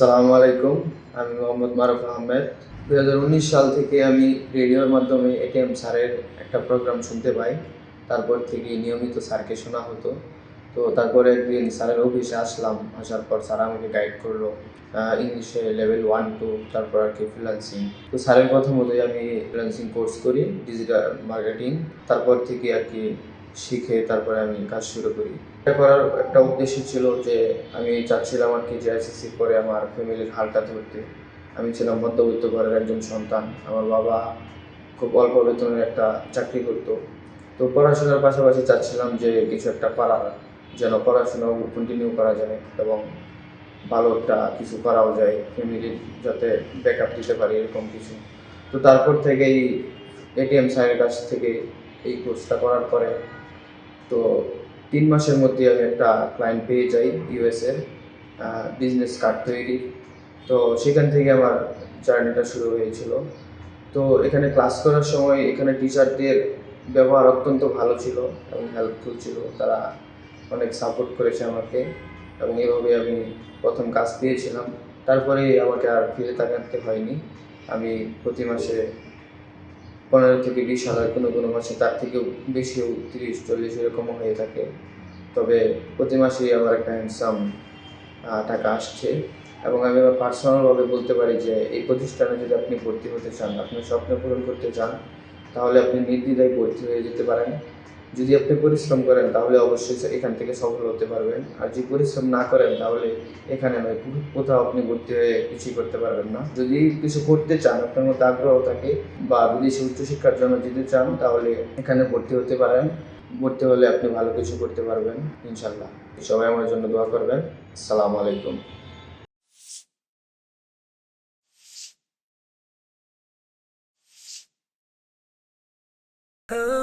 আসসালামু আলাইকুম, আমি মোহাম্মদ মারুফ আহমেদ। দু হাজার উনিশ সাল থেকে আমি রেডিওর মাধ্যমে এটিএম স্যারের একটা প্রোগ্রাম শুনতে পাই। তারপর থেকে নিয়মিত স্যারকে শোনা হতো। তো তারপরে একদিন স্যারের অফিসে আসলাম, আসার পর স্যার আমাকে গাইড করল ইংলিশে লেভেল ওয়ান টু তারপর আর কি ফ্রিলান্সিং তো স্যারের কথা আমি ফ্রিলান্সিং কোর্স করি ডিজিটাল মার্কেটিং তারপর থেকে আর কি শিখে তারপরে আমি কাজ শুরু করি। এটা করার একটা উদ্দেশ্য ছিল যে আমি চাচ্ছিলাম আর কি যে এসএসসি পরে আমার ফ্যামিলির হালটা ধরতে। আমি ছিলাম মধ্যবিত্ত ঘরের একজন সন্তান। আমার বাবা খুব অল্প বেতনের একটা চাকরি করতো। তো পড়াশোনার পাশাপাশি চাচ্ছিলাম যে কিছু একটা করার যেন পড়াশোনাও কন্টিনিউ করা যায় এবং ভালো একটা কিছু করাও যায় ফ্যামিলির যাতে ব্যাকআপ দিতে পারি এরকম কিছু। তো তারপর থেকেই এটিএম স্যারের কাছ থেকে এই কোর্সটা করার পরে তো তিন মাসের মধ্যে আমি একটা ক্লায়েন্ট পেয়ে যাই ইউএসের বিজনেস কার্ড তৈরি। তো সেখান থেকে আমার জার্নিটা শুরু হয়েছিল। তো এখানে ক্লাস করার সময় এখানে টিচারদের ব্যবহার অত্যন্ত ভালো ছিল এবং হেল্পফুল ছিল। তারা অনেক সাপোর্ট করেছে আমাকে এবং এভাবে আমি প্রথম কাজ পেয়েছিলাম। তারপরে আমাকে আর ফিরে তাকাতে হয়নি। আমি প্রতি মাসে পনেরো থেকে বিশ হাজার কোনো কোনো মাসে তার থেকেও বেশি তিরিশ, চল্লিশ এরকমও হয়ে থাকে। তবে প্রতি মাসেই আমার একটা হ্যান্ডসাম টাকা আসছে। এবং আমি আমার পার্সোনালভাবে বলতে পারি যে, এই প্রতিষ্ঠানে যদি আপনি ভর্তি হতে চান আপনার স্বপ্ন পূরণ করতে চান, তাহলে আপনি নির্দ্বিধায় ভর্তি হয়ে যেতে পারেন। যদি আপনি পরিশ্রম করেন, তাহলে অবশ্যই এখান থেকে সফল হতে পারবেন। আর যদি পরিশ্রম না করেন, তাহলে এখানে নয় কোথাও আপনি ভর্তি হয়ে কিছুই করতে পারবেন না। যদি কিছু করতে চান, আপনার মধ্যে আগ্রহ থাকে বা বিদেশে উচ্চশিক্ষার জন্য যেতে চান, তাহলে এখানে ভর্তি হতে পারেন। ভর্তি হলে আপনি ভালো কিছু করতে পারবেন ইনশাল্লাহ সবাই আমার জন্য দোয়া করবেন। আসসালামু আলাইকুম। Oh